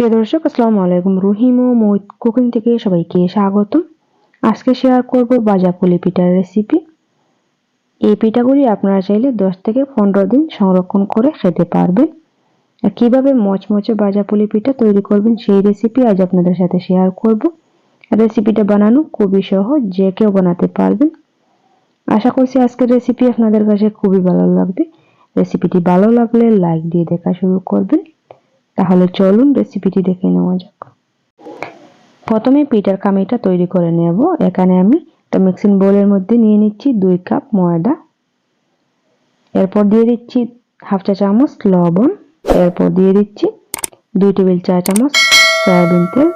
প্রিয় দর্শক, আসসালামু আলাইকুম। রহিম ও মৈত কুকিং থেকে সবাইকে স্বাগতম। আজকে শেয়ার করব বাজা পুলি পিঠার রেসিপি এই পিঠাগুলি আপনারা চাইলে দশ থেকে পনেরো দিন সংরক্ষণ করে খেতে পারবেন। আর কীভাবে মচমচে বাজা পুলি পিঠা তৈরি করবেন সেই রেসিপি আজ আপনাদের সাথে শেয়ার করব। রেসিপিটা বানানো খুবই সহজ, যে কেউ বানাতে পারবেন। আশা করছি আজকের রেসিপি আপনাদের কাছে খুবই ভালো লাগবে। রেসিপিটি ভালো লাগলে লাইক দিয়ে দেখা শুরু করবেন। তাহলে চলুন রেসিপিটি দেখে নেওয়া যাক। প্রথমে পিঠার কামিটা তৈরি করে নেব। এখানে আমি একটা মিক্সিং বোলের মধ্যে নিয়ে নিচ্ছি দুই কাপ ময়দা। এরপর দিয়ে দিচ্ছি হাফ চা চামচ লবণ। এরপর দিয়ে দিচ্ছি দুই টেবিল চা চামচ সয়াবিন তেল।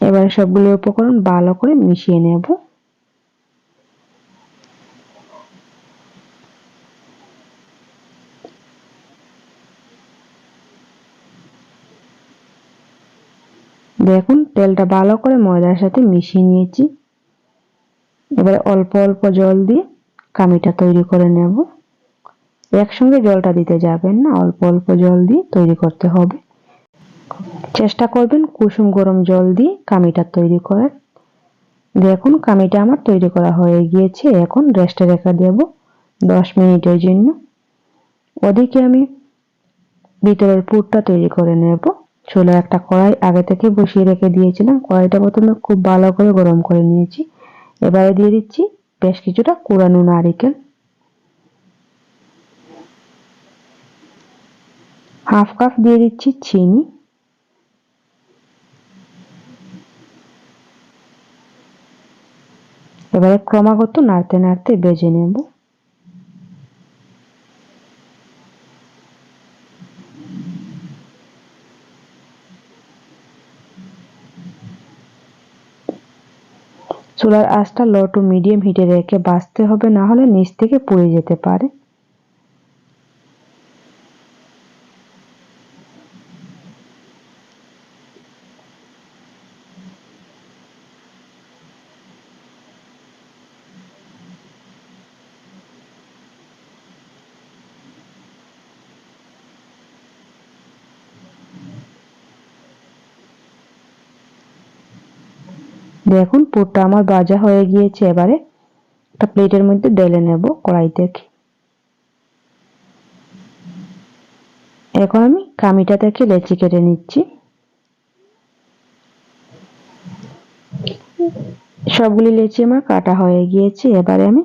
এবারে সবগুলো উপকরণ ভালো করে মিশিয়ে নেব। দেখুন, তেলটা ভালো করে ময়দার সাথে মিশিয়ে নিয়েছি। এবারে অল্প অল্প জল দিয়ে কামিটা তৈরি করে নেব। একসঙ্গে জলটা দিতে যাবেন না, অল্প অল্প জল দিয়ে তৈরি করতে হবে। চেষ্টা করবেন কুসুম গরম জল দিয়ে কামিটা তৈরি করার। দেখুন, কামিটা আমার তৈরি করা হয়ে গিয়েছে। এখন রেস্টে রেখে দেব দশ মিনিটের জন্য। ওদিকে আমি ভিতরের পুরটা তৈরি করে নেব। চুলে একটা কড়াই আগে থেকে বসিয়ে রেখে দিয়েছিলাম। কড়াইটা প্রথমে খুব ভালো করে গরম করে নিয়েছি। এবারে দিয়ে দিচ্ছি বেশ কিছুটা কুড়ানো নারিকেল। হাফ কাপ দিয়ে দিচ্ছি চিনি। এবারে ক্রমাগত নাড়তে নাড়তে বেজে নেব। চুলার আঁচটা লো টু মিডিয়াম হিটে রেখে বাঁচতে হবে, না হলে নিচ থেকে পুড়ে যেতে পারে। দেখুন, পুরটা আমার ভাজা হয়ে গিয়েছে, এবারে একটা প্লেটের মধ্যে ঢেলে নেব কড়াই থেকে এখন আমি কামিটা থেকে লেচি কেটে নিচ্ছি। সবগুলি লেচি আমার কাটা হয়ে গিয়েছে, এবারে আমি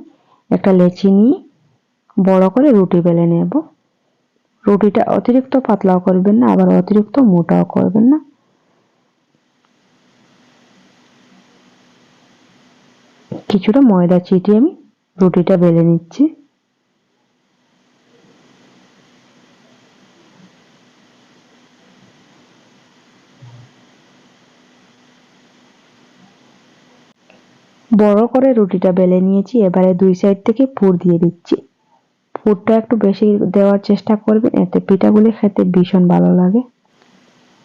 একটা লেচি নিয়ে বড় করে রুটি বেলে নেব। রুটিটা অতিরিক্ত পাতলাও করবেন না, আবার অতিরিক্ত মোটাও করবেন না। কিছুটা ময়দা চিটিয়ে আমি রুটিটা বেলে নিচ্ছি। বড় করে রুটিটা বেলে নিয়েছি, এবারে দুই সাইড থেকে পুর দিয়ে দিচ্ছি। পুরটা একটু বেশি দেওয়ার চেষ্টা করবেন, এতে পিঠাগুলি খেতে ভীষণ ভালো লাগে।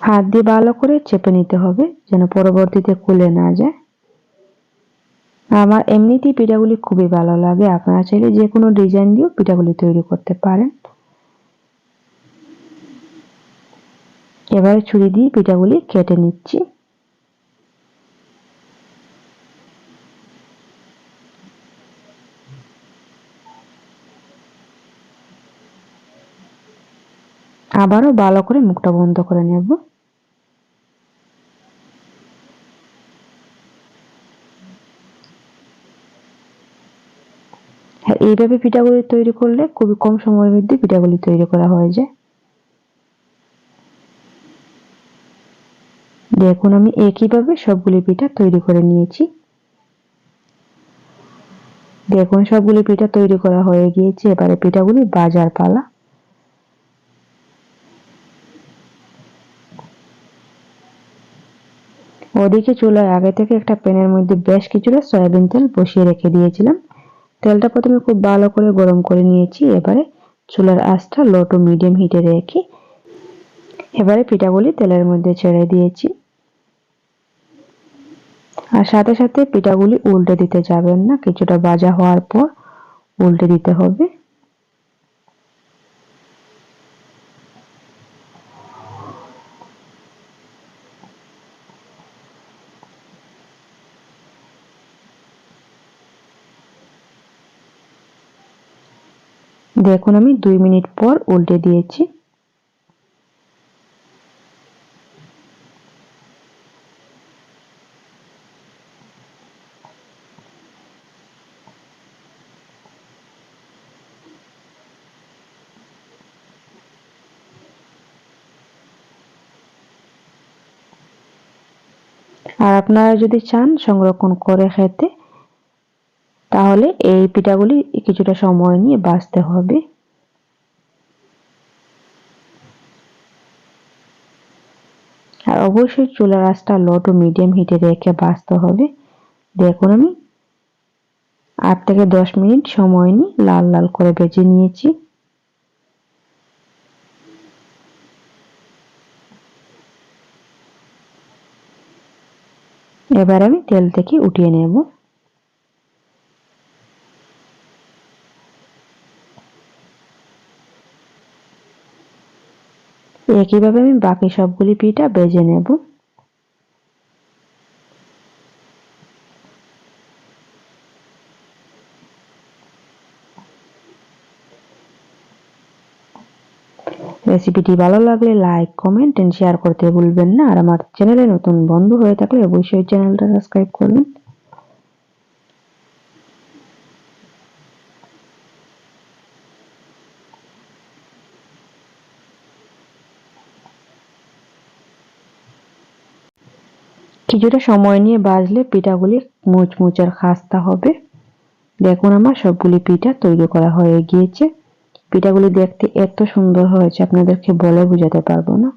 হাত দিয়ে ভালো করে চেপে নিতে হবে, যেন পরবর্তীতে খুলে না যায়। আমার এমনিতেই পিঠাগুলি খুবই ভালো লাগে। আপনারা চাইলে যে কোনো ডিজাইন দিয়েও পিঠাগুলি তৈরি করতে পারেন। এবারে ছুরি দিয়ে পিঠাগুলি কেটে নিচ্ছি। আবারও ভালো করে মুখটা বন্ধ করে নেব। এইভাবে পিঠাগুলি তৈরি করলে খুবই কম সময়ের মধ্যে পিঠাগুলি তৈরি করা হয়ে যায়। দেখুন আমি একইভাবে সবগুলি পিঠা তৈরি করে নিয়েছি। দেখুন সবগুলি পিঠা তৈরি করা হয়ে গিয়েছে। এবারে পিঠাগুলি বাজার পালা। ওদিকে চুলায় আগে থেকে একটা প্যানের মধ্যে বেশ কিছুটা সয়াবিন তেল বসিয়ে রেখে দিয়েছিলাম। তেলটা প্রথমে খুব ভালো করে গরম করে নিয়েছি, এবারে চুলার আঁচটা লো টু মিডিয়াম হিটে রেখে এবারে পিঠাগুলি তেলের মধ্যে ছেড়ে দিয়েছি। আর সাথে সাথে পিঠাগুলি উল্টে দিতে যাবেন না, কিছুটা ভাজা হওয়ার পর উল্টে দিতে হবে। দেখুন আমি দুই মিনিট পর উল্টে দিয়েছি। আর আপনারা যদি চান সংরক্ষণ করে খেতে তাহলে এই পিঠাগুলি কিছুটা সময় নিয়ে বাছতে হবে। আর অবশ্যই চুলার আঁচটা লো টু মিডিয়াম হিটে রেখে বাছতে হবে। দেখুন আমি আট থেকে দশ মিনিট সময় নিয়ে লাল লাল করে বেজে নিয়েছি। এবার আমি তেল থেকে উঠিয়ে নেব। একইভাবে আমি বাকি সবগুলি পিঠা বেজে নেব। রেসিপিটি ভালো লাগলে লাইক, কমেন্ট এন্ড শেয়ার করতে ভুলবেন না। আর আমার চ্যানেলে নতুন বন্ধু হয়ে থাকলে অবশ্যই চ্যানেলটা সাবস্ক্রাইব করবেন। কিছুটা সময় নিয়ে বাজলে পিঠাগুলি মুচমুচের খাস্তা হবে। দেখুন আমার সবগুলি পিঠা তৈরি করা হয়ে গিয়েছে। পিঠাগুলি দেখতে এত সুন্দর হয়েছে, আপনাদেরকে বলে বোঝাতে পারব না।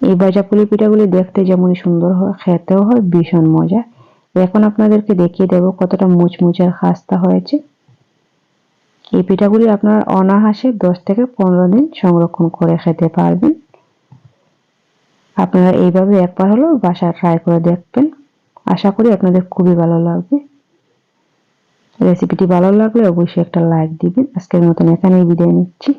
এই বাজাপুলি পিঠাগুলি দেখতে যেমনই সুন্দর হয়, খেতেও হয়, ভীষণ মজা। এখন আপনাদেরকে দেখিয়ে দেব কতটা মুচমুচার খাস্তা হয়েছে। এই পিঠাগুলি আপনার অনাহাসে দশ থেকে পনেরো দিন সংরক্ষণ করে খেতে পারবেন। আপনারা এইভাবে একবার হলো বাসা ট্রাই করে দেখবেন। আশা করি আপনাদের খুবই ভালো লাগবে। রেসিপিটি ভালো লাগলে অবশ্যই একটা লাইক দিবেন। আজকের মতন এখানেই বিদায় নিচ্ছি।